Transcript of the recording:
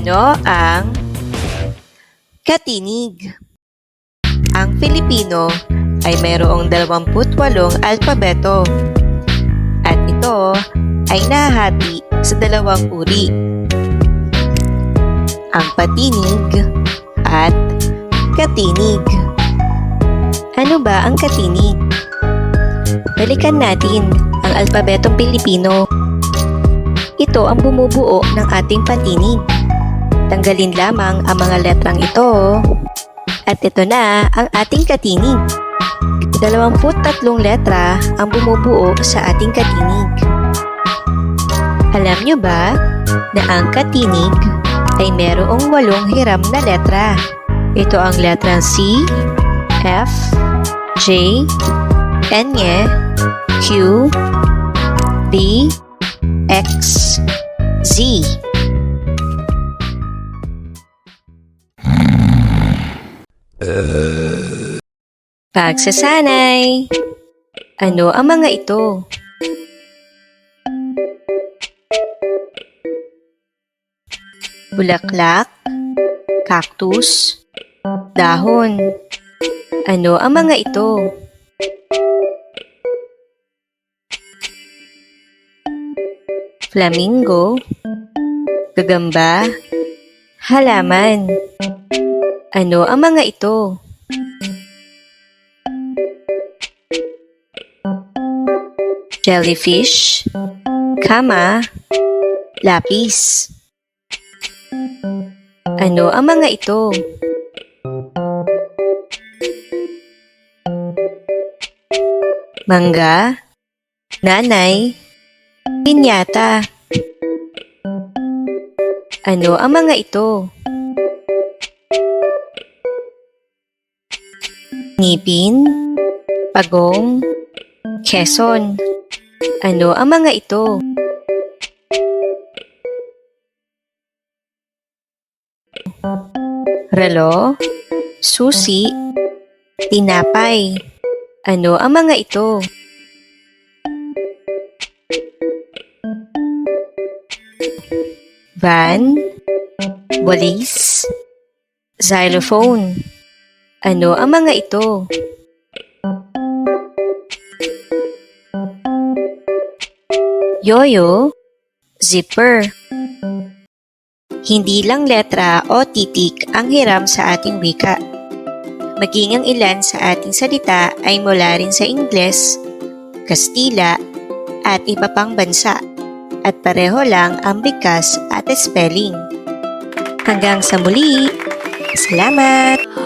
Ano ang katinig? Ang Filipino ay mayroong 28 alpabeto at ito ay nahati sa dalawang uri. Ang patinig at katinig. Ano ba ang katinig? Balikan natin ang alpabetong Pilipino. Ito ang bumubuo ng ating patinig. Tanggalin lamang ang mga letrang ito. At ito na ang ating katinig. 23 letra ang bumubuo sa ating katinig. Alam nyo ba na ang katinig ay merong walong hiram na letra? Ito ang letrang C, F, J, N, Q, B, X, Z. Pagsasanay. Ano ang mga ito? Bulaklak, cactus, dahon. Ano ang mga ito? Flamingo, gagamba, halaman. Ano ang mga ito? Jellyfish, kama, lapis. Ano ang mga ito? Mangga, nanay, pinyata. Ano ang mga ito? Ngipin, pagong, Quezon. Ano ang mga ito? Relo, susi, tinapay. Ano ang mga ito? Van, walis, xylophone. Ano ang mga ito? Yoyo, zipper. Hindi lang letra o titik ang hiram sa ating wika. Maging ang ilan sa ating salita ay mula rin sa Ingles, Kastila, at iba pang bansa. At pareho lang ang bikas at spelling. Hanggang sa muli, salamat!